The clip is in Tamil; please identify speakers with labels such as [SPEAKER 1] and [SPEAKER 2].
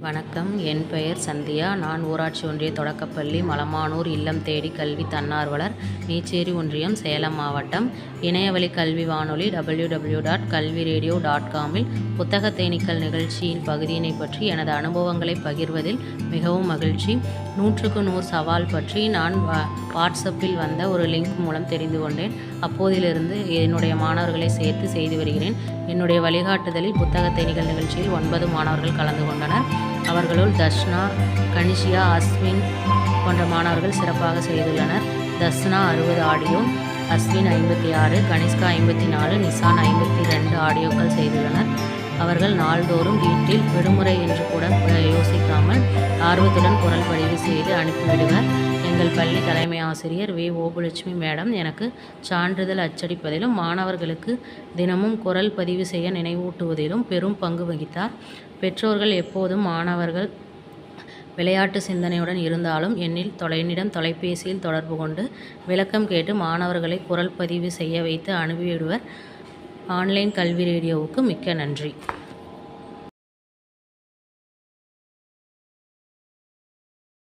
[SPEAKER 1] வணக்கம். என் பெயர் சந்தியா. நான் ஊராட்சி ஒன்றிய தொடக்கப்பள்ளி மலமானூர் இல்லம் தேடி கல்வி தன்னார்வலர் நீச்சேரி ஒன்றியம் சேலம் மாவட்டம். இணையவழி கல்வி வானொலி W W dot Kalvi radio dot காமில் புத்தக தேனீக்கள் நிகழ்ச்சியின் பகுதியினை பற்றி எனது அனுபவங்களை பகிர்வதில் மிகவும் மகிழ்ச்சி. நூற்றுக்கு நூறு சவால் பற்றி நான் வா வாட்ஸ்அப்பில் வந்த ஒரு லிங்க் மூலம் தெரிந்து கொண்டேன். அப்போதிலிருந்து என்னுடைய மாணவர்களை சேர்த்து செய்து வருகிறேன். என்னுடைய வழிகாட்டுதலில் புத்தக தேனீக்கள் நிகழ்ச்சியில் ஒன்பது மாணவர்கள் கலந்து கொண்டனர். அவர்களுள் தர்ஷ்னா கனிஷியா அஸ்வின் போன்ற மாணவர்கள் சிறப்பாக செய்துள்ளனர். தர்ஷ்னா அறுபது ஆடியோ அஸ்வின் ஐம்பத்தி ஆறு கனிஷ்கா ஐம்பத்தி நாலு நிசான் ஐம்பத்தி ரெண்டு ஆடியோக்கள் செய்துள்ளனர். அவர்கள் நாள்தோறும் வீட்டில் விடுமுறை என்று கூட யோசிக்காமல் ஆர்வத்துடன் குரல் பதிவு செய்து அனுப்பிவிடுவர். எங்கள் பள்ளி தலைமை ஆசிரியர் வி. ஓபுலட்சுமி மேடம் எனக்கு சான்றிதழ் அச்சடிப்பதிலும் மாணவர்களுக்கு தினமும் குரல் பதிவு செய்ய நினைவூட்டுவதிலும் பெரும் பங்கு வகித்தார். பெற்றோர்கள் எப்போதும் மாணவர்கள் விளையாட்டு சிந்தனையுடன் இருந்தாலும் என்னில் தொலைனிடம் தொலைபேசியில் தொடர்பு கொண்டு விளக்கம் கேட்டு மாணவர்களை குரல் பதிவு செய்ய வைத்து அனுப்பிவிடுவர். ஆன்லைன் கல்வி ரேடியோவுக்கு மிக்க நன்றி.